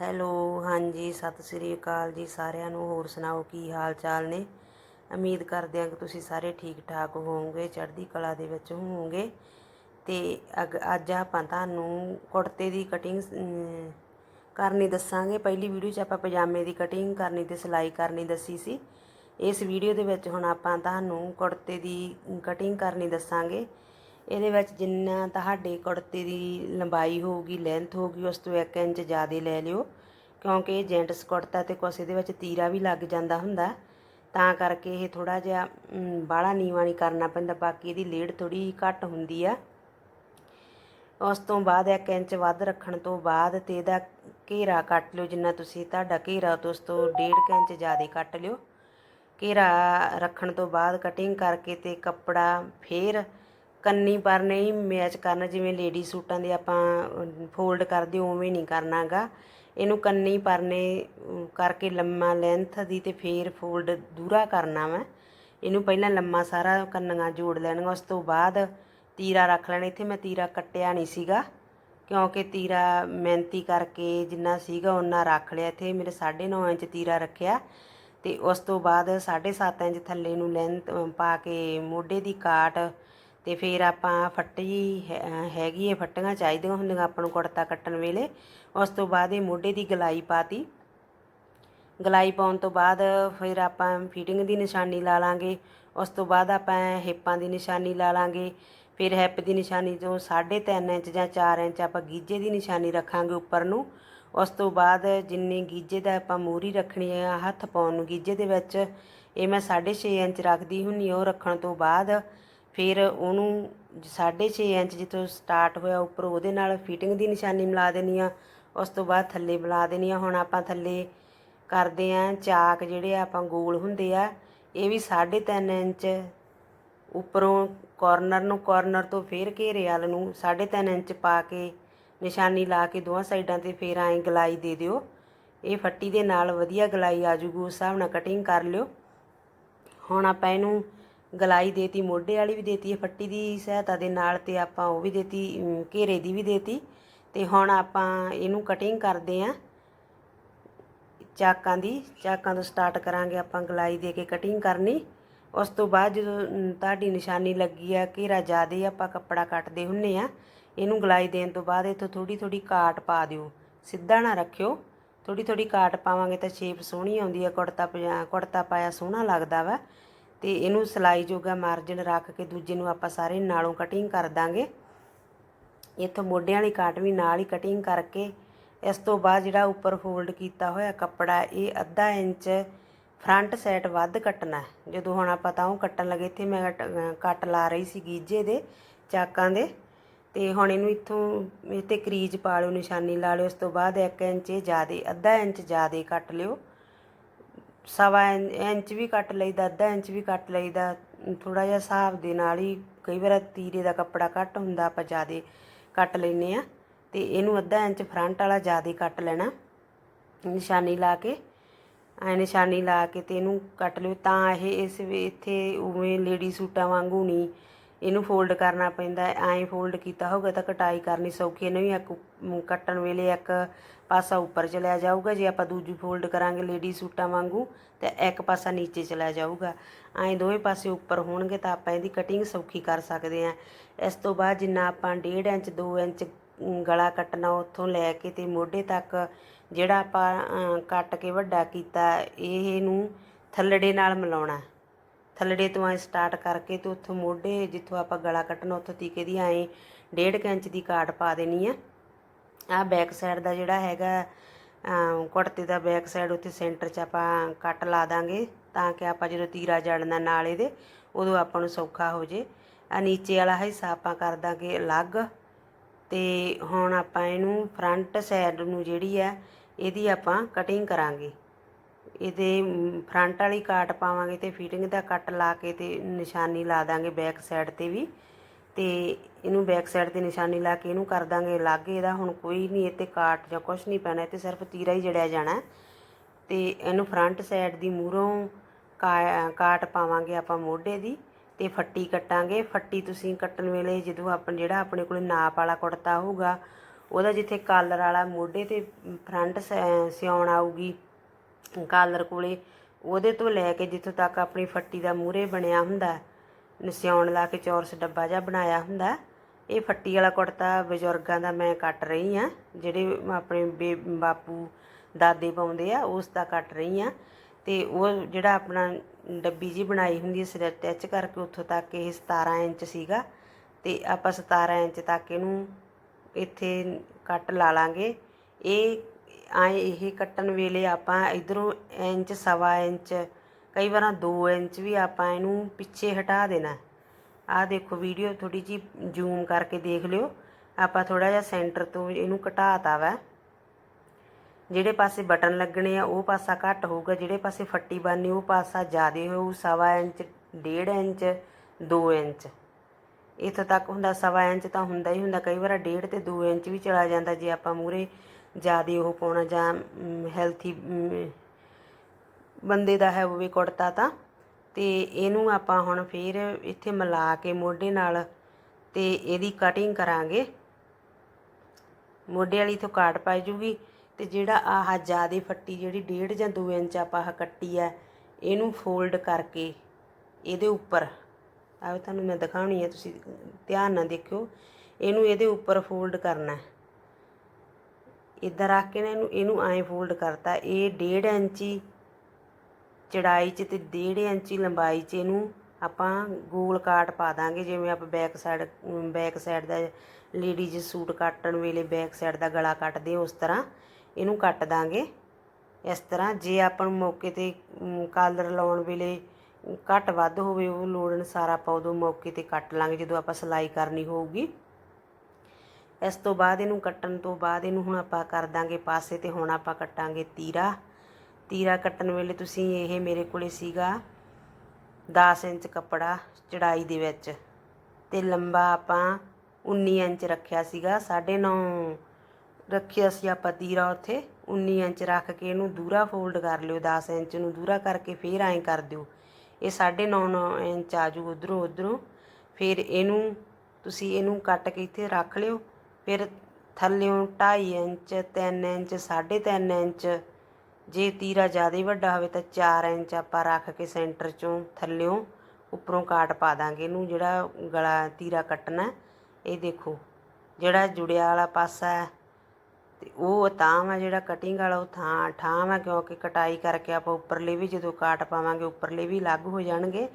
Hello, ਹਾਂਜੀ, ਸਤਿ ਸ੍ਰੀ ਅਕਾਲ ਜੀ ਸਾਰਿਆਂ ਨੂੰ। ਹੋਰ ਸੁਣਾਓ, ਕੀ ਹਾਲ ਚਾਲ ਨੇ? ਉਮੀਦ ਕਰਦੇ ਹਾਂ ਕਿ ਤੁਸੀਂ ਸਾਰੇ ਠੀਕ ਠਾਕ ਹੋਵੋਗੇ, ਚੜ੍ਹਦੀ ਕਲਾ ਦੇ ਵਿੱਚ ਹੋਵੋਗੇ। ਤੇ ਅਗ- ਅੱਜ ਆਪਾਂ ਤੁਹਾਨੂੰ ਕੁੜਤੇ ਦੀ ਕਟਿੰਗ ਕਰਨੀ ਦੱਸਾਂਗੇ। ਪਹਿਲੀ ਵੀਡੀਓ 'ਚ ਆਪਾਂ ਪਜਾਮੇ ਦੀ ਕਟਿੰਗ ਕਰਨੀ ਤੇ ਸਿਲਾਈ ਕਰਨੀ ਦੱਸੀ ਸੀ। ਇਸ ਵੀਡੀਓ ਦੇ ਵਿੱਚ ਹੁਣ ਆਪਾਂ ਤੁਹਾਨੂੰ ਕੁੜਤੇ ਦੀ ਕਟਿੰਗ ਕਰਨੀ ਦੱਸਾਂਗੇ। ਇਹਦੇ ਵਿੱਚ ਜਿੰਨਾ ਤੁਹਾਡੇ ਕੁੜਤੇ ਦੀ ਲੰਬਾਈ ਹੋਊਗੀ ਲੈਂਥ ਹੋਊਗੀ, ਉਸ ਤੋਂ 1 ਇੰਚ ਜ਼ਿਆਦਾ ਲੈ ਲਿਓ। ਕਿਉਂਕਿ ਇਹ ਜੈਂਟਸ ਕੁੜਤਾ ਤੇ ਕੁਛ ਇਹਦੇ ਵਿੱਚ ਤੀਰਾ ਵੀ ਲੱਗ ਜਾਂਦਾ ਹੁੰਦਾ। ਤਾਂ ਕਰਕੇ ਇਹ ਥੋੜਾ ਜਿਹਾ ਬਾਹਲਾ ਨੀਵਾਂ ਨਹੀਂ ਕਰਨਾ ਪੈਂਦਾ। ਬਾਕੀ ਇਹਦੀ ਲੇੜ ਥੋੜੀ ਘੱਟ ਹੁੰਦੀ ਆ। ਉਸ ਤੋਂ ਬਾਅਦ 1 ਇੰਚ ਵੱਧ ਰੱਖਣ ਤੋਂ ਬਾਅਦ ਤੇ ਇਹਦਾ ਘੇਰਾ ਕੱਟ ਲਿਓ। ਜਿੰਨਾ ਤੁਸੀਂ ਤੁਹਾਡਾ ਘੇਰਾ ਤੋਂ ਉਸ ਤੋਂ 1.5 ਇੰਚ ਜ਼ਿਆਦਾ ਕੱਟ ਲਿਓ। ਘੇਰਾ ਰੱਖਣ ਤੋਂ ਬਾਅਦ ਕਟਿੰਗ ਕਰਕੇ ਤੇ ਕੱਪੜਾ ਫੇਰ ਕੰਨੀ ਪਰ ਨਹੀਂ ਮੈਚ ਕਰਨਾ, ਜਿਵੇਂ ਲੇਡੀ ਸੂਟਾਂ ਦੇ ਆਪਾਂ ਫੋਲਡ ਕਰਦੇ, ਉਵੇਂ ਨਹੀਂ ਕਰਨਾਗਾ। ਇਹਨੂੰ ਕੰਨੀ ਪਰਨੇ ਕਰਕੇ ਲੰਮਾ ਲੈਂਥ ਦੀ ਤੇ ਫੇਰ ਫੋਲਡ ਦੂਰਾ ਕਰਨਾ ਵਾ। ਇਹਨੂੰ ਪਹਿਲਾਂ ਲੰਮਾ ਸਾਰਾ ਕੰਨੀਆਂ ਜੋੜ ਲੈਣੀਆਂ, ਉਸ ਤੋਂ ਬਾਅਦ ਤੀਰਾ ਰੱਖ ਲੈਣਾ। ਇੱਥੇ ਮੈਂ ਤੀਰਾ ਕੱਟਿਆ ਨਹੀਂ ਸੀਗਾ, ਕਿਉਂਕਿ ਤੀਰਾ ਮਿਹਨਤੀ ਕਰਕੇ ਜਿੰਨਾ ਸੀਗਾ ਉਹਨਾਂ ਰੱਖ ਲਿਆ। ਇੱਥੇ ਮੇਰੇ 9.5 ਇੰਚ ਤੀਰਾ ਰੱਖਿਆ ਤੇ ਉਸ ਤੋਂ ਬਾਅਦ 7.5 ਇੰਚ ਥੱਲੇ ਨੂੰ ਲੈਂਥ ਪਾ ਕੇ ਮੋਢੇ ਦੀ ਕਾਟ ਤੇ ਫਿਰ ਆਪਾਂ ਫੱਟੀ ਹੈ- ਹੈਗੀ ਹੈ ਫੱਟੀਆਂ ਚਾਹੀਦੀਆਂ ਹੁੰਦੀਆਂ ਆਪਾਂ ਨੂੰ ਕੁੜਤਾ ਕੱਟਣ ਵੇਲੇ। ਉਸ ਤੋਂ ਬਾਅਦ ਇਹ ਮੋਢੇ ਦੀ ਗਲਾਈ ਪਾਤੀ। ਗਲਾਈ ਪਾਉਣ ਤੋਂ ਬਾਅਦ ਫਿਰ ਆਪਾਂ ਫਿਟਿੰਗ ਦੀ ਨਿਸ਼ਾਨੀ ਲਾ ਲਾਂਗੇ। ਉਸ ਤੋਂ ਬਾਅਦ ਆਪਾਂ ਹਿੱਪਾਂ ਦੀ ਨਿਸ਼ਾਨੀ ਲਾ ਲਾਂਗੇ। ਫਿਰ ਹਿੱਪ ਦੀ ਨਿਸ਼ਾਨੀ ਤੋਂ 3.5 ਇੰਚ ਜਾਂ 4 ਇੰਚ ਆਪਾਂ ਗੀਜੇ ਦੀ ਨਿਸ਼ਾਨੀ ਰੱਖਾਂਗੇ ਉੱਪਰ ਨੂੰ। ਉਸ ਤੋਂ ਬਾਅਦ ਜਿੰਨੀ ਗੀਜੇ ਦਾ ਆਪਾਂ ਮੂਰੀ ਰੱਖਣੀ ਹੈ ਹੱਥ ਪਾਉਣ ਨੂੰ, ਗੀਜੇ ਦੇ ਵਿੱਚ ਇਹ ਮੈਂ 6.5 ਇੰਚ ਰੱਖਦੀ ਹੁੰਨੀ ਉਹ ਰੱਖਣ ਤੋਂ ਬਾਅਦ ਫਿਰ ਉਹਨੂੰ 6.5 ਇੰਚ ਜਿੱਥੋਂ ਸਟਾਰਟ ਹੋਇਆ, ਉੱਪਰ ਉਹਦੇ ਨਾਲ ਫਿਟਿੰਗ ਦੀ ਨਿਸ਼ਾਨੀ ਮਿਲਾ ਦੇਣੀ ਆ। ਉਸ ਤੋਂ ਬਾਅਦ ਥੱਲੇ ਮਿਲਾ ਦੇਣੀ ਆ। ਹੁਣ ਆਪਾਂ ਥੱਲੇ ਕਰਦੇ ਆ ਚਾਕ ਜਿਹੜੇ ਆਪਾਂ ਗੋਲ ਹੁੰਦੇ ਆ, ਇਹ ਵੀ 3.5 ਇੰਚ ਉੱਪਰੋਂ ਕਾਰਨਰ ਨੂੰ ਕਾਰਨਰ ਤੋਂ ਫੇਰ ਘੇਰੇ ਵਾਲ ਨੂੰ 3.5 ਇੰਚ ਪਾ ਕੇ ਨਿਸ਼ਾਨੀ ਲਾ ਕੇ ਦੋਹਾਂ ਸਾਈਡਾਂ ਤੇ ਫੇਰ ਐਂ ਗਲਾਈ ਦੇ ਦਿਓ। ਇਹ ਫੱਟੀ ਦੇ ਨਾਲ ਵਧੀਆ ਗਲਾਈ ਆ ਜੂਗੀ ਉਸ ਹਿਸਾਬ ਨਾਲ ਕਟਿੰਗ ਕਰ ਲਿਓ। ਹੁਣ ਆਪਾਂ ਇਹਨੂੰ ਗਲਾਈ ਦੇਤੀ, ਮੋਢੇ ਵਾਲੀ ਵੀ ਦੇਤੀ ਹੈ ਫੱਟੀ ਦੀ ਸਹਾਇਤਾ ਦੇ ਨਾਲ ਤੇ ਆਪਾਂ ਉਹ ਵੀ ਦੇਤੀ ਘੇਰੇ ਦੀ ਵੀ ਦੇਤੀ। ਤੇ ਹੁਣ ਆਪਾਂ ਇਹਨੂੰ ਕਟਿੰਗ ਕਰਦੇ ਆਂ। ਚਾਕਾਂ ਦੀ, ਚਾਕਾਂ ਤੋਂ ਸਟਾਰਟ ਕਰਾਂਗੇ ਆਪਾਂ ਗਲਾਈ ਦੇ ਕੇ ਕਟਿੰਗ ਕਰਨੀ। ਉਸ ਤੋਂ ਬਾਅਦ ਜਦੋਂ ਤੁਹਾਡੀ ਨਿਸ਼ਾਨੀ ਲੱਗੀ ਆ, ਘੇਰਾ ਜ਼ਿਆਦੇ ਆਪਾਂ ਕੱਪੜਾ ਕੱਟਦੇ ਹੁੰਨੇ ਆ। ਇਹਨੂੰ ਗਲਾਈ ਦੇਣ ਤੋਂ ਬਾਅਦ ਇੱਥੋਂ ਥੋੜੀ ਥੋੜੀ ਕਾਟ ਪਾ ਦਿਓ। ਸਿੱਧਾ ਨਾ ਰੱਖਿਓ। ਥੋੜੀ ਥੋੜੀ ਕਾਟ ਪਾਵਾਂਗੇ ਤਾਂ ਸ਼ੇਪ ਸੋਹਣੀ ਆਉਂਦੀ ਆ। ਕੁੜਤਾ ਪਜਾ, ਕੁੜਤਾ ਪਾਇਆ ਸੋਹਣਾ ਲੱਗਦਾ ਵਾ। ਤੇ ਇਹਨੂੰ ਸਲਾਈ ਜੋਗਾ ਮਾਰਜਨ ਰੱਖ ਕੇ ਦੂਜੇ ਨੂੰ ਆਪਾਂ ਸਾਰੇ ਨਾਲੋਂ ਕਟਿੰਗ ਕਰ ਦਾਂਗੇ। ਇੱਥੋਂ ਮੋਢਿਆਂ ਵਾਲੀ ਕਾਟ ਵੀ ਨਾਲ ਹੀ ਕਟਿੰਗ ਕਰਕੇ ਇਸ ਤੋਂ ਬਾਅਦ ਜਿਹੜਾ ਉੱਪਰ ਫੋਲਡ ਕੀਤਾ ਹੋਇਆ ਕੱਪੜਾ, ਇਹ ਅੱਧਾ ਇੰਚ ਫਰੰਟ ਸਾਈਡ ਵੱਧ ਕੱਟਣਾ ਜਦੋਂ ਹੁਣ ਆਪਾਂ ਤਾਂ ਉਹ ਕੱਟਣ ਲੱਗੇ, ਇੱਥੇ ਮੈਂ ਕੱਟ- ਲਾ ਰਹੀ ਸੀ ਗੀਜੇ ਦੇ, ਚਾਕਾਂ ਦੇ। ਤੇ ਹੁਣ ਇਹਨੂੰ ਇੱਥੋਂ ਇੱਥੇ ਕਰੀਜ ਪਾ ਲਿਓ, ਨਿਸ਼ਾਨੀ ਲਾ ਲਿਓ ਉਸ ਤੋਂ ਬਾਅਦ 1 ਇੰਚ ਜ਼ਿਆਦੇ, ਅੱਧਾ ਇੰਚ ਜ਼ਿਆਦੇ ਕੱਟ ਲਿਓ। ਸਵਾ ਇੰ- ਇੰਚ ਵੀ ਕੱਟ ਲਈਦਾ, ਅੱਧਾ ਇੰਚ ਵੀ ਕੱਟ ਲਈਦਾ। ਥੋੜਾ ਜਿਹਾ ਹਿਸਾਬ ਦੇ ਨਾਲ ਹੀ ਕਈ ਵਾਰ ਤੀਰੇ ਦਾ ਕੱਪੜਾ ਘੱਟ ਹੁੰਦਾ, ਆਪਾਂ ਜ਼ਿਆਦੇ ਕੱਟ ਲੈਨੇ ਆ ਤੇ ਇਹਨੂੰ ਅੱਧਾ ਇੰਚ ਫਰੰਟ ਵਾਲਾ ਜ਼ਿਆਦੇ ਕੱਟ ਲੈਣਾ। ਨਿਸ਼ਾਨੀ ਲਾ ਕੇ, ਐ ਨਿਸ਼ਾਨੀ ਲਾ ਕੇ ਤੇ ਇਹਨੂੰ ਕੱਟ ਲਿਓ। ਤਾਂ ਇਹ ਇਸ ਇੱਥੇ ਉਵੇਂ ਲੇਡੀ ਸੂਟਾਂ ਵਾਂਗੂ ਨਹੀਂ ਇਹਨੂੰ ਫੋਲਡ ਕਰਨਾ ਪੈਂਦਾ। ਐਂ ਫੋਲਡ ਕੀਤਾ ਹੋਊਗਾ ਤਾਂ ਕਟਾਈ ਕਰਨੀ ਸੌਖੀ ਇਹਨੂੰ ਵੀ ਇੱਕ ਕੱਟਣ ਵੇਲੇ ਇੱਕ ਪਾਸਾ ਉੱਪਰ ਚਲਿਆ ਜਾਊਗਾ, ਜੇ ਆਪਾਂ ਦੂਜੀ ਫੋਲਡ ਕਰਾਂਗੇ ਲੇਡੀ ਸੂਟਾਂ ਵਾਂਗੂ, ਤੇ ਇੱਕ ਪਾਸਾ ਨੀਚੇ ਚਲਾ ਜਾਊਗਾ। ਐਂ ਦੋਵੇਂ ਪਾਸੇ ਉੱਪਰ ਹੋਣਗੇ ਤਾਂ ਆਪਾਂ ਇਹਦੀ ਕਟਿੰਗ ਸੌਖੀ ਕਰ ਸਕਦੇ ਹਾਂ। ਇਸ ਤੋਂ ਬਾਅਦ ਜਿੰਨਾ ਆਪਾਂ 1.5 ਇੰਚ 2 ਇੰਚ ਗਲਾ ਕੱਟਣਾ ਉੱਥੋਂ ਲੈ ਕੇ ਤੇ ਮੋਢੇ ਤੱਕ ਜਿਹੜਾ ਆਪਾਂ ਕੱਟ ਕੇ ਵੱਡਾ ਕੀਤਾ ਇਹ ਨੂੰ ਥੱਲੜੇ ਨਾਲ ਮਿਲਾਉਣਾ। ਥੱਲੜੇ ਤੋਂ ਐ ਸਟਾਰਟ ਕਰਕੇ ਤੇ ਉੱਥੋਂ ਮੋਢੇ, ਜਿੱਥੋਂ ਆਪਾਂ ਗਲਾ ਕੱਟਣਾ, ਉੱਥੋਂ ਤੀਕੇ ਦੀ ਐ 1.5 ਇੰਚ ਦੀ ਕਾਟ ਪਾ ਦੇਣੀ ਆ। ਆ ਬੈਕ ਸਾਈਡ ਦਾ ਜਿਹੜਾ ਹੈਗਾ ਕੁੜਤੇ ਦਾ ਬੈਕ ਸਾਈਡ ਉੱਥੇ ਸੈਂਟਰ 'ਚ ਆਪਾਂ ਕੱਟ ਲਾ ਦਾਂਗੇ ਤਾਂ ਕਿ ਆਪਾਂ ਜਦੋਂ ਤੀਰਾ ਜੜਨਾ ਨਾਲ ਇਹਦੇ, ਉਦੋਂ ਆਪਾਂ ਨੂੰ ਸੌਖਾ ਹੋ ਜੇ। ਆ ਨੀਚੇ ਵਾਲਾ ਹਿੱਸਾ ਆਪਾਂ ਕਰ ਦਾਂਗੇ ਅਲੱਗ ਤੇ ਹੁਣ ਆਪਾਂ ਇਹਨੂੰ ਫਰੰਟ ਸਾਈਡ ਨੂੰ ਜਿਹੜੀ ਆ, ਇਹਦੀ ਆਪਾਂ ਕਟਿੰਗ ਕਰਾਂਗੇ। ਇਹਦੇ ਫਰੰਟ ਵਾਲੀ ਕਾਟ ਪਾਵਾਂਗੇ ਤੇ ਫਿਟਿੰਗ ਦਾ ਕੱਟ ਲਾ ਕੇ ਤੇ ਨਿਸ਼ਾਨੀ ਲਾ ਦਾਂਗੇ ਬੈਕ ਸਾਈਡ ਤੇ ਵੀ। ਤੇ ਇਹਨੂੰ ਬੈਕ ਸਾਈਡ ਤੇ ਨਿਸ਼ਾਨੀ ਲਾ ਕੇ ਇਹਨੂੰ ਕਰ ਦਾਂਗੇ ਅਲੱਗ ਇਹਦਾ ਹੁਣ ਕੋਈ ਨਹੀਂ ਇੱਥੇ ਕਾਟ ਜਾਂ ਕੁਝ ਨਹੀਂ ਪੈਣਾ ਇੱਥੇ ਸਿਰਫ ਤੀਰਾ ਹੀ ਜੜਿਆ ਜਾਣਾ ਹੈ। ਤੇ ਇਹਨੂੰ ਫਰੰਟ ਸਾਈਡ ਦੀ ਮੂਹਰੋਂ ਕਾ- ਕਾਟ ਪਾਵਾਂਗੇ ਆਪਾਂ ਮੋਢੇ ਦੀ ਤੇ ਫੱਟੀ ਕੱਟਾਂਗੇ ਫੱਟੀ ਤੁਸੀਂ ਕੱਟਣ ਵੇਲੇ ਜਦੋਂ ਆਪਾਂ, ਜਿਹੜਾ ਆਪਣੇ ਕੋਲ ਨਾਪ ਵਾਲਾ ਕੁੜਤਾ ਹੋਊਗਾ, ਉਹਦਾ ਜਿੱਥੇ ਕਾਲਰ ਵਾਲਾ ਮੋਢੇ ਤੇ ਫਰੰਟ ਸਿਉਣ ਆਊਗੀ ਕਾਲਰ ਕੋਲੇ, ਉਹਦੇ ਤੋਂ ਲੈ ਕੇ ਜਿੱਥੋਂ ਤੱਕ ਆਪਣੀ ਫੱਟੀ ਦਾ ਮੂਹਰੇ ਬਣਿਆ ਹੁੰਦਾ ਨਸਿਆਉਣ ਲਾ ਕੇ ਚੌਰਸ ਡੱਬਾ ਜਿਹਾ ਬਣਾਇਆ ਹੁੰਦਾ। ਇਹ ਫੱਟੀ ਵਾਲਾ ਕੁੜਤਾ ਬਜ਼ੁਰਗਾਂ ਦਾ ਮੈਂ ਕੱਟ ਰਹੀ ਆ ਜਿਹੜੇ ਆਪਣੇ ਬੇ- ਬਾਪੂ, ਦਾਦੇ ਪਾਉਂਦੇ ਆ, ਉਸ ਦਾ ਕੱਟ ਰਹੀ ਆ ਤੇ ਉਹ ਜਿਹੜਾ ਆਪਣਾ ਡੱਬੀ ਜੀ ਬਣਾਈ ਹੁੰਦੀ ਹੈ ਅਟੈਚ ਕਰਕੇ ਉੱਥੋਂ ਤੱਕ ਇਹ 17 ਇੰਚ ਸੀਗਾ। ਤੇ ਆਪਾਂ 17 ਇੰਚ ਤੱਕ ਇਹਨੂੰ ਇੱਥੇ ਕੱਟ ਲਾ ਲਾਂਗੇ। ਇਹ, ਆਏ ਇਹ ਕੱਟਣ ਵੇਲੇ ਆਪਾਂ ਇਧਰੋਂ ਇੰਚ, ਸਵਾ ਇੰਚ ਕਈ ਵਾਰਾਂ 2 ਇੰਚ ਵੀ ਆਪਾਂ ਇਹਨੂੰ ਪਿੱਛੇ ਹਟਾ ਦੇਣਾ ਆਹ ਦੇਖੋ ਵੀਡੀਓ ਥੋੜੀ ਜੀ ਜ਼ੂਮ ਕਰਕੇ ਦੇਖ ਲਿਓ। ਆਪਾਂ ਥੋੜਾ ਜਿਹਾ ਸੈਂਟਰ ਤੋਂ ਇਹਨੂੰ ਘਟਾਤਾ ਵਾ। ਜਿਹੜੇ ਪਾਸੇ ਬਟਨ ਲੱਗਣੇ ਆ, ਉਹ ਪਾਸਾ ਘੱਟ ਹੋਊਗਾ। ਜਿਹੜੇ ਪਾਸੇ ਫੱਟੀ ਬਣਨੀ, ਉਹ ਪਾਸਾ ਜ਼ਿਆਦਾ ਹੋਊ, ਸਵਾ ਇੰਚ, ਡੇਢ ਇੰਚ 2 ਇੰਚ। ਇੱਥੋਂ ਤੱਕ ਹੁੰਦਾ ਸਵਾ ਇੰਚ ਤਾਂ ਹੁੰਦਾ ਹੀ ਹੁੰਦਾ। ਕਈ ਵਾਰ ਡੇਢ ਤੇ 2 ਇੰਚ ਵੀ ਚਲਾ ਜਾਂਦਾ ਜੇ ਆਪਾਂ ਮੂਰੇ ਜ਼ਿਆਦਾ ਉਹ ਪਾਉਣਾ ਜਾਂ ਹੈਲਥੀ ਬੰਦੇ ਦਾ ਹੈ ਹੋਵੇ ਕੁੜਤਾ ਤਾਂ। ਤੇ ਇਹਨੂੰ ਆਪਾਂ ਹੁਣ ਫੇਰ ਇੱਥੇ ਮਿਲਾ ਕੇ ਮੋਢੇ ਨਾਲ ਤੇ ਇਹਦੀ ਕਟਿੰਗ ਕਰਾਂਗੇ। ਮੋਢੇ ਵਾਲੀ ਤੋਂ ਕਾਟ ਪਾਈ ਜੂਗੀ ਤੇ ਜਿਹੜਾ ਆਹ ਜਿਆਦੀ ਫੱਟੀ ਜਿਹੜੀ 1.5 ਜਾਂ 2 ਇੰਚ ਆਪਾਂ ਆਹ ਕੱਟੀ ਆ ਇਹਨੂੰ ਫੋਲਡ ਕਰਕੇ ਇਹਦੇ ਉੱਪਰ, ਆਹ ਤੁਹਾਨੂੰ ਮੈਂ ਦਿਖਾਉਣੀ ਹੈ, ਤੁਸੀਂ ਧਿਆਨ ਨਾਲ ਦੇਖਿਓ, ਇਹਨੂੰ ਇਹਦੇ ਉੱਪਰ ਫੋਲਡ ਕਰਨਾ ਹੈ। ਰੱਖ ਕੇ ਨਾ ਇਹਨੂੰ ਇਹਨੂੰ ਐਂ ਫੋਲਡ ਕਰਤਾ, ਇਹ 1.5 ਇੰਚੀ ਚੜਾਈ 'ਚ ਤੇ ਡੇਢ ਇੰਚੀ ਲੰਬਾਈ 'ਚ ਇਹਨੂੰ ਆਪਾਂ ਗੋਲ ਕਾਟ ਪਾ ਦਾਂਗੇ, ਜਿਵੇਂ ਆਪਾਂ ਬੈਕ ਸਾਈਡ ਬੈਕ ਸਾਈਡ ਦਾ ਲੇਡੀਜ਼ ਸੂਟ ਕੱਟਣ ਵੇਲੇ ਬੈਕ ਸਾਈਡ ਦਾ ਗਲਾ ਕੱਟਦੇ ਉਸ ਤਰ੍ਹਾਂ ਇਹਨੂੰ ਕੱਟ ਦਾਂਗੇ। ਇਸ ਤਰ੍ਹਾਂ ਜੇ ਆਪਾਂ ਨੂੰ ਮੌਕੇ ਤੇ ਕਾਲਰ ਲਾਉਣ ਵੇਲੇ ਘੱਟ ਵੱਧ ਹੋਵੇ, ਉਹ ਲੋੜ ਅਨੁਸਾਰ ਆਪਾਂ ਉਦੋਂ ਮੌਕੇ ਤੇ ਕੱਟ ਲਾਂਗੇ, ਜਦੋਂ ਆਪਾਂ ਸਿਲਾਈ ਕਰਨੀ ਹੋਊਗੀ। ਇਸ ਤੋਂ ਬਾਅਦ ਇਹਨੂੰ ਕੱਟਣ ਤੋਂ ਬਾਅਦ ਇਹਨੂੰ ਹੁਣ ਆਪਾਂ ਕਰ ਦਾਂਗੇ ਪਾਸੇ ਤੇ, ਹੁਣ ਆਪਾਂ ਕੱਟਾਂਗੇ ਤੀਰਾ। ਤੀਰਾ ਕੱਟਣ ਵੇਲੇ ਤੁਸੀਂ ਇਹ ਮੇਰੇ ਕੋਲੇ ਸੀਗਾ 10 ਇੰਚ ਕੱਪੜਾ ਚੜਾਈ ਦੇ ਵਿੱਚ ਤੇ ਲੰਬਾ ਆਪਾਂ 19 ਇੰਚ ਰੱਖਿਆ ਸੀਗਾ 9.5 ਰੱਖਿਆ ਸੀ ਆਪਾਂ ਤੀਰਾ ਉੱਥੇ 19 ਇੰਚ ਰੱਖ ਕੇ ਇਹਨੂੰ ਦੂਰਾ ਫੋਲਡ ਕਰ ਲਿਓ 10 ਇੰਚ ਨੂੰ ਦੂਰਾ ਕਰਕੇ ਫੇਰ ਐਂ ਕਰ ਦਿਓ। ਇਹ 9.5 ਇੰਚ ਆ ਜੂ ਉਧਰੋਂ ਉਧਰੋਂ, ਫਿਰ ਇਹਨੂੰ ਤੁਸੀਂ ਇਹਨੂੰ ਕੱਟ ਕੇ ਇੱਥੇ ਰੱਖ ਲਿਓ, ਫਿਰ ਥੱਲਿਓਂ 2.5 ਇੰਚ 3 ਇੰਚ 3.5 ਇੰਚ ਜੇ ਤੀਰਾ ਜ਼ਿਆਦਾ ਵੱਡਾ ਹੋਵੇ ਤਾਂ 4 ਇੰਚ ਆਪਾਂ ਰੱਖ ਕੇ ਸੈਂਟਰ ਚੋਂ ਥੱਲਿਓਂ ਉੱਪਰੋਂ ਕਾਟ ਪਾ ਦਾਂਗੇ। ਇਹਨੂੰ ਜਿਹੜਾ ਗਲਾ ਤੀਰਾ ਕੱਟਣਾ, ਇਹ ਦੇਖੋ, ਜਿਹੜਾ ਜੁੜਿਆ ਵਾਲਾ ਪਾਸਾ ਹੈ, ਤੇ ਉਹ ਤਾਂ ਵਾ ਜਿਹੜਾ ਕਟਿੰਗ ਵਾਲਾ ਉਹ ਥਾਂ, ਠਾਂ ਵਾ ਕਿਉਂਕਿ ਕਟਾਈ ਕਰਕੇ ਆਪਾਂ ਉੱਪਰਲੇ ਵੀ ਜਦੋਂ ਕਾਟ ਪਾਵਾਂਗੇ, ਉੱਪਰਲੇ ਵੀ ਅਲੱਗ ਹੋ ਜਾਣਗੇ।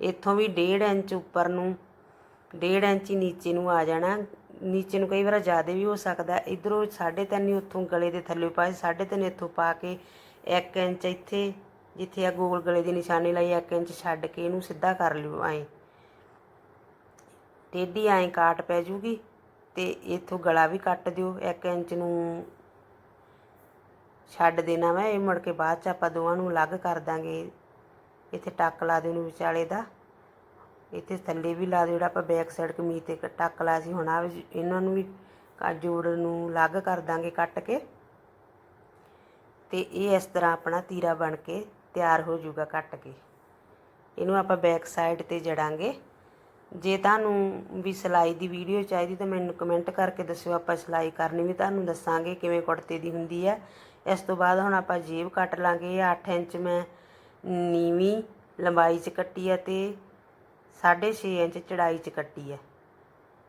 ਇੱਥੋਂ ਵੀ 1.5 ਇੰਚ ਉੱਪਰ ਨੂੰ 1.5 ਇੰਚ ਹੀ ਨੀਚੇ ਨੂੰ ਆ ਜਾਣਾ। ਨੀਚੇ ਨੂੰ ਕਈ ਵਾਰ ਜ਼ਿਆਦਾ ਵੀ ਹੋ ਸਕਦਾ ਇਧਰੋਂ 3.5 ਹੀ ਉੱਥੋਂ ਗਲੇ ਦੇ ਥੱਲੇ ਪਾਏ 3.5 ਇੱਥੋਂ ਪਾ ਕੇ 1 ਇੰਚ ਇੱਥੇ, ਜਿੱਥੇ ਆ ਗੋਲ ਗਲੇ ਦੀ ਨਿਸ਼ਾਨੀ ਲਾਈ 1 ਇੰਚ ਛੱਡ ਕੇ ਇਹਨੂੰ ਸਿੱਧਾ ਕਰ ਲਿਓ ਐਂ। ਟੇਢੀ ਐਂ ਕਾਟ ਪੈ ਜੂਗੀ ਤੇ ਇੱਥੋਂ ਗਲਾ ਵੀ ਕੱਟ ਦਿਓ। 1 ਇੰਚ ਨੂੰ ਛੱਡ ਦੇਣਾ ਵਾ, ਇਹ ਮੁੜ ਕੇ ਬਾਅਦ ਚ ਆਪਾਂ ਦੋਵਾਂ ਨੂੰ ਅਲੱਗ ਕਰ ਦਾਂਗੇ। ਇੱਥੇ ਟੱਕ ਲਾ ਦਿਓ ਨੂੰ ਵਿਚਾਲੇ ਦਾ। ਇੱਥੇ ਥੱਲੇ ਵੀ ਲਾ ਦਿਓ ਜਿਹੜਾ ਆਪਾਂ ਬੈਕ ਸਾਈਡ ਕਮੀਜ਼ ਤੇ ਟੱਕ ਲਾ ਸੀ, ਹੁਣ ਆ ਵੀ ਇਹਨਾਂ ਨੂੰ ਵੀ ਕ- ਜੋੜ ਨੂੰ ਅਲੱਗ ਕਰ ਦਾਂਗੇ ਕੱਟ ਕੇ। ਤੇ ਇਹ ਇਸ ਤਰ੍ਹਾਂ ਆਪਣਾ ਤੀਰਾ ਬਣ ਕੇ ਤਿਆਰ ਹੋ ਜਾਊਗਾ ਕੱਟ ਕੇ। ਇਹਨੂੰ ਆਪਾਂ ਬੈਕ ਸਾਈਡ ਤੇ ਜੜਾਂਗੇ। ਜੇ ਤੁਹਾਨੂੰ ਵੀ ਸਿਲਾਈ ਦੀ ਵੀਡੀਓ ਚਾਹੀਦੀ ਤਾਂ ਮੈਨੂੰ ਕਮੈਂਟ ਕਰਕੇ ਦੱਸਿਓ, ਆਪਾਂ ਸਿਲਾਈ ਕਰਨੀ ਵੀ ਤੁਹਾਨੂੰ ਦੱਸਾਂਗੇ ਕਿਵੇਂ ਕੁੜਤੇ ਦੀ ਹੁੰਦੀ ਹੈ। ਇਸ ਤੋਂ ਬਾਅਦ ਹੁਣ ਆਪਾਂ ਜੇਬ ਕੱਟ ਲਾਂਗੇ, ਇਹ 8 ਇੰਚ ਮੈਂ ਨੀਵੀਂ ਲੰਬਾਈ 'ਚ ਕੱਟੀ ਹੈ ਤੇ 6.5 ਇੰਚ ਚੜਾਈ 'ਚ ਕੱਟੀ ਹੈ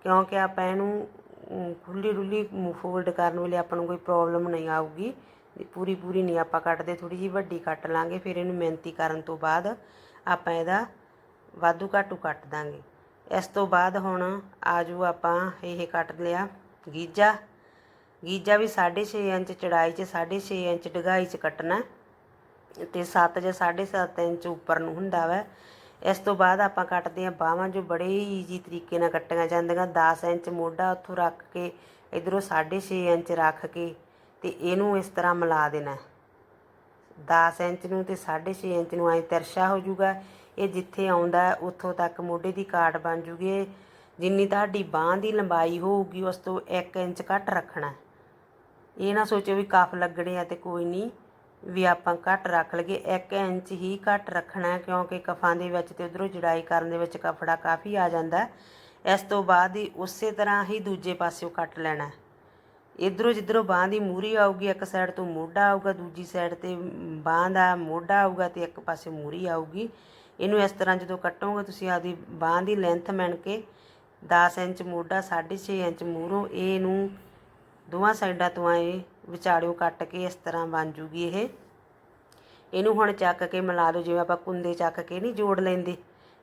ਕਿਉਂਕਿ ਆਪਾਂ ਇਹਨੂੰ ਖੁੱਲੀ ਡੁੱਲੀ ਫੋਲਡ ਕਰਨ ਵੇਲੇ ਆਪਾਂ ਨੂੰ ਕੋਈ ਪ੍ਰੋਬਲਮ ਨਹੀਂ ਆਊਗੀ। ਪੂਰੀ ਪੂਰੀ ਨਹੀਂ ਆਪਾਂ ਕੱਟਦੇ ਥੋੜੀ ਜਿਹੀ ਵੱਡੀ ਕੱਟ ਲਾਂਗੇ, ਫਿਰ ਇਹਨੂੰ ਮਿਹਨਤੀ ਕਰਨ ਤੋਂ ਬਾਅਦ ਆਪਾਂ ਇਹਦਾ ਵਾਧੂ ਘਾਟੂ ਕੱਟ ਦਾਂਗੇ। ਇਸ ਤੋਂ ਬਾਅਦ ਹੁਣ ਆਜੂ ਆਪਾਂ ਇਹ ਕੱਟ ਲਿਆ ਗੀਜਾ। ਗੀਜਾ ਵੀ 6.5 ਇੰਚ ਚੜਾਈ 'ਚ 6.5 ਇੰਚ ਡੂੰਘਾਈ 'ਚ ਕੱਟਣਾ। ਤੇ 7 ਜਾਂ 7.5 ਇੰਚ ਉੱਪਰ ਨੂੰ ਹੁੰਦਾ ਵਾ। ਇਸ ਤੋਂ ਬਾਅਦ ਆਪਾਂ ਕੱਟਦੇ ਹਾਂ ਬਾਹਾਂ ਜੋ ਬੜੇ ਹੀ ਈਜ਼ੀ ਤਰੀਕੇ ਨਾਲ ਕੱਟੀਆਂ ਜਾਂਦੀਆਂ। 10 ਇੰਚ ਮੋਢਾ ਉੱਥੋਂ ਰੱਖ ਕੇ, ਇਧਰੋਂ 6.5 ਇੰਚ ਰੱਖ ਕੇ ਤੇ ਇਹਨੂੰ ਇਸ ਤਰ੍ਹਾਂ ਮਿਲਾ ਦੇਣਾ। 10 ਇੰਚ ਨੂੰ ਤੇ 6.5 ਇੰਚ ਨੂੰ ਐਂ ਤਿਰਛਾ ਹੋ ਜਾਊਗਾ। ਇਹ ਜਿੱਥੇ ਆਉਂਦਾ ਉੱਥੋਂ ਤੱਕ ਮੋਢੇ ਦੀ ਕਾਟ ਬਣ ਜੂਗੀ। ਜਿੰਨੀ ਤੁਹਾਡੀ ਬਾਹ ਦੀ ਲੰਬਾਈ ਹੋਊਗੀ, ਉਸ ਤੋਂ 1 ਇੰਚ ਘੱਟ ਰੱਖਣਾ। ਇਹ ਨਾ ਸੋਚੋ ਵੀ ਕਫ ਲੱਗਣੇ ਆ ਤੇ ਕੋਈ ਨਹੀਂ। ਵੀ ਆਪਾਂ ਘੱਟ ਰੱਖ ਲਈਏ। 1 ਇੰਚ ਹੀ ਘੱਟ ਰੱਖਣਾ ਕਿਉਂਕਿ ਕਫਾਂ ਦੇ ਵਿੱਚ ਤੇ ਉਧਰੋਂ ਜੜਾਈ ਕਰਨ ਦੇ ਵਿੱਚ ਕਫੜਾ ਕਾਫੀ ਆ ਜਾਂਦਾ ਇਸ ਤੋਂ ਬਾਅਦ ਹੀ ਉਸੇ ਤਰ੍ਹਾਂ ਹੀ ਦੂਜੇ ਪਾਸਿਓਂ ਕੱਟ ਲੈਣਾ ਹੈ। ਇਧਰੋਂ ਜਿੱਧਰੋਂ ਬਾਂਹ ਦੀ ਮੂਰੀ ਆਊਗੀ, ਇੱਕ ਸਾਈਡ ਤੋਂ ਮੋਢਾ ਆਊਗਾ, ਦੂਜੀ ਸਾਈਡ ਤੇ ਬਾਂਹ ਦਾ ਮੋਢਾ ਆਊਗਾ ਤੇ ਇੱਕ ਪਾਸੇ ਮੂਰੀ ਆਊਗੀ। ਇਹਨੂੰ ਇਸ ਤਰ੍ਹਾਂ ਜਦੋਂ ਕੱਟੋਗੇ, ਤੁਸੀਂ ਆਪਦੀ ਬਾਂਹ ਦੀ ਲੈਂਥ ਮੰਨ ਕੇ 10 ਇੰਚ ਮੋਢਾ 6.5 ਇੰਚ ਮੂਹਰੋਂ ਇਹਨੂੰ ਦੋਵਾਂ ਸਾਈਡਾਂ ਤੋਂ ਆਏ ਵਿਚਾੜਿਓ ਕੱਟ ਕੇ ਇਸ ਤਰ੍ਹਾਂ ਬਣ ਜੂਗੀ ਇਹ। ਇਹਨੂੰ ਹੁਣ ਚੱਕ ਕੇ ਮਿਲਾ ਦਿਓ, ਜਿਵੇਂ ਆਪਾਂ ਕੁੰਦੇ ਚੱਕ ਕੇ ਨਹੀਂ ਜੋੜ ਲੈਂਦੇ।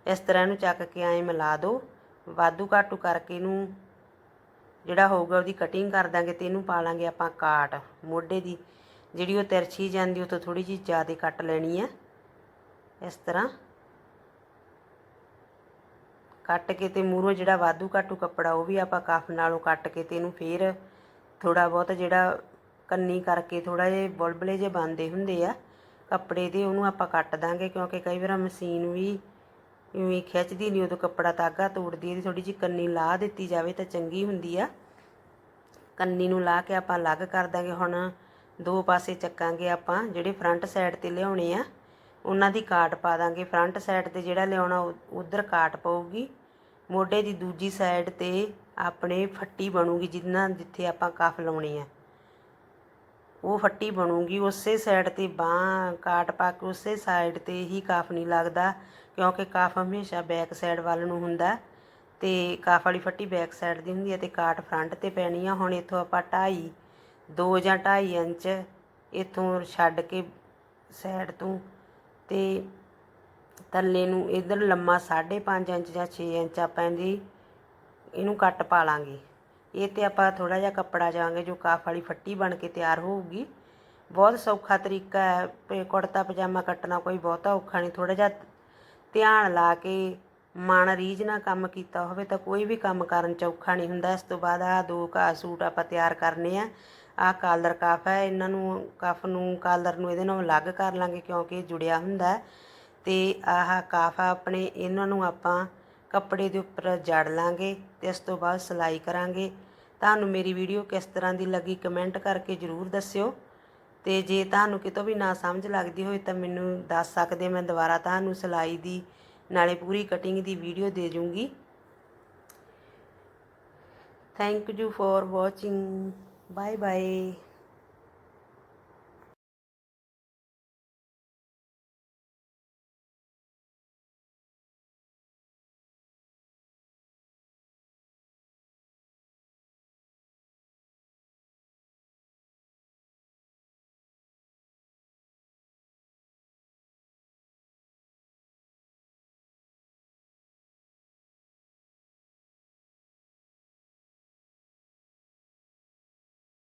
ਇਸ ਤਰ੍ਹਾਂ ਇਹਨੂੰ ਚੱਕ ਕੇ ਐਂ ਮਿਲਾ ਦਿਓ। ਵਾਧੂ ਘਾਟੂ ਕਰਕੇ ਇਹਨੂੰ ਜਿਹੜਾ ਹੋਊਗਾ ਉਹਦੀ ਕਟਿੰਗ ਕਰ ਦਾਂਗੇ ਤੇ ਇਹਨੂੰ ਪਾ ਲਾਂਗੇ ਆਪਾਂ ਕਾਟ ਮੋਢੇ ਦੀ। ਜਿਹੜੀ ਉਹ ਤਿਰਛੀ ਜਾਂਦੀ ਉਹ ਤੋਂ ਥੋੜੀ ਜਿਹੀ ਜ਼ਿਆਦਾ ਕੱਟ ਲੈਣੀ ਆ। ਇਸ ਤਰ੍ਹਾਂ ਕੱਟ ਕੇ ਤੇ ਮੂਹਰੋਂ ਜਿਹੜਾ ਵਾਧੂ ਘਾਟੂ ਕੱਪੜਾ ਉਹ ਵੀ ਆਪਾਂ ਕਾਫ ਨਾਲੋਂ ਕੱਟ ਕੇ ਤੇ ਇਹਨੂੰ ਫੇਰ ਥੋੜਾ ਬਹੁਤ ਜਿਹੜਾ ਕੰਨੀ ਕਰਕੇ ਥੋੜਾ ਜਿਹਾ ਬੁਲਬਲੇ ਜੇ ਬੰਦੇ ਹੁੰਦੇ ਆ, ਕੱਪੜੇ ਦੇ ਉਹਨੂੰ ਆਪਾਂ ਕੱਟ ਦਾਂਗੇ ਕਿਉਂਕਿ ਕਈ ਵਾਰ ਮਸ਼ੀਨ ਵੀ ਇਵੇਂ ਖਿੱਚਦੀ ਨਹੀਂ ਉਦੋਂ ਕੱਪੜਾ ਤਾਗਾ ਤੋੜਦੀ ਇਹਦੀ ਥੋੜੀ ਜਿਹੀ ਕੰਨੀ ਲਾ ਦਿੱਤੀ ਜਾਵੇ ਤਾਂ ਚੰਗੀ ਹੁੰਦੀ ਆ। ਕੰਨੀ ਨੂੰ ਲਾ ਕੇ ਆਪਾਂ ਅਲੱਗ ਕਰ ਦਾਂਗੇ, ਹੁਣ ਦੋ ਪਾਸੇ ਚੱਕਾਂਗੇ ਆਪਾਂ ਜਿਹੜੇ ਫਰੰਟ ਸਾਈਡ ਤੇ ਲਿਆਉਣੇ ਆ, ਉਹਨਾਂ ਦੀ ਕਾਟ ਪਾ ਦਾਂਗੇ। ਫਰੰਟ ਸਾਈਡ ਤੇ ਜਿਹੜਾ ਲਿਆਉਣਾ ਉਧਰ ਕਾਟ ਪਊਗੀ, ਮੋਢੇ ਦੀ ਦੂਜੀ ਸਾਈਡ ਤੇ ਆਪਣੇ ਫੱਟੀ ਬਣੂਗੀ ਜਿੰਨਾ ਜਿੱਥੇ ਆਪਾਂ ਕਫ ਲਾਉਣੇ ਆ। ਉਹ ਫੱਟੀ ਬਣੂਗੀ, ਉਸੇ ਸਾਈਡ ਤੇ ਬਾਹ ਕਾਟ ਪਾ ਕੇ ਉਸੇ ਸਾਈਡ ਤੇ ਹੀ ਕਾਫ ਨਹੀਂ ਲੱਗਦਾ, ਕਿਉਂਕਿ ਕਾਫ ਹਮੇਸ਼ਾ ਬੈਕ ਸਾਈਡ ਵੱਲ ਨੂੰ ਹੁੰਦਾ ਤੇ ਕਾਫ ਵਾਲੀ ਫੱਟੀ ਬੈਕ ਸਾਈਡ ਦੀ ਹੁੰਦੀ ਹੈ ਤੇ ਕਾਟ ਫਰੰਟ ਤੇ ਪੈਣੀ ਆ। ਹੁਣ ਇੱਥੋਂ ਆਪਾਂ 2.5 2 ਜਾਂ 2.5 ਇੰਚ ਇੱਥੋਂ ਛੱਡ ਕੇ ਸਾਈਡ ਤੋਂ ਤੇ ਥੱਲੇ ਨੂੰ ਇਧਰ ਲੰਮਾ 5.5 ਇੰਚ ਜਾਂ 6 ਇੰਚ ਆਪਾਂ ਇਹਦੀ, ਇਹਨੂੰ ਕੱਟ ਪਾ ਲਾਂਗੇ। ਇਹ ਤੇ ਆਪਾਂ ਥੋੜਾ ਜਿਹਾ ਕੱਪੜਾ ਜਾਵਾਂਗੇ ਜੋ ਕਾਫ ਵਾਲੀ ਫੱਟੀ ਬਣ ਕੇ ਤਿਆਰ ਹੋਊਗੀ। ਬਹੁਤ ਸੌਖਾ ਤਰੀਕਾ ਹੈ ਤੇ ਕੁੜਤਾ ਪਜਾਮਾ ਕੱਟਣਾ ਕੋਈ ਬਹੁਤਾ ਔਖਾ ਨਹੀਂ। ਥੋੜਾ ਜਿਹਾ ਧਿਆਨ ਲਾ ਕੇ ਮਨ ਰੀਝ ਨਾਲ ਕੰਮ ਕੀਤਾ ਹੋਵੇ ਤਾਂ ਕੋਈ ਵੀ ਕੰਮ ਕਰਨ ਚ ਔਖਾ ਨਹੀਂ ਹੁੰਦਾ। ਇਸ ਤੋਂ ਬਾਅਦ ਆ ਦੋ ਕਾ ਸੂਟ ਆਪਾਂ ਤਿਆਰ ਕਰਨੇ ਆ। ਆ ਕਾਲਰ ਕਾਫ ਹੈ, ਇਹਨਾਂ ਨੂੰ ਕਫ ਨੂੰ, ਕਾਲਰ ਨੂੰ ਇਹਦੇ ਨਾਲ ਅਲੱਗ ਕਰ ਲਾਂਗੇ ਕਿਉਂਕਿ ਜੁੜਿਆ ਹੁੰਦਾ ਹੈ। ਤੇ ਆਹ ਕਾਫ ਆਪਣੇ, ਇਹਨਾਂ ਨੂੰ ਆਪਾਂ ਕੱਪੜੇ ਦੇ ਉੱਪਰ ਜੜ ਲਾਂਗੇ ਤੇ ਇਸ ਤੋਂ ਬਾਅਦ ਸਿਲਾਈ ਕਰਾਂਗੇ। ਤੁਹਾਨੂੰ ਮੇਰੀ ਵੀਡੀਓ ਕਿਸ ਤਰ੍ਹਾਂ ਦੀ ਲੱਗੀ ਕਮੈਂਟ ਕਰਕੇ ਜਰੂਰ ਦੱਸਿਓ। ਤੇ ਜੇ ਤੁਹਾਨੂੰ ਕਿਤੋਂ ਵੀ ਨਾ ਸਮਝ ਲੱਗਦੀ ਹੋਵੇ ਤਾਂ ਮੈਨੂੰ ਦੱਸ ਸਕਦੇ ਮੈਂ ਦੁਬਾਰਾ ਤੁਹਾਨੂੰ ਸਿਲਾਈ ਦੀ, ਨਾਲੇ ਪੂਰੀ ਕਟਿੰਗ ਦੀ ਵੀਡੀਓ ਦੇ ਜੂੰਗੀ। Thank you for watching bye bye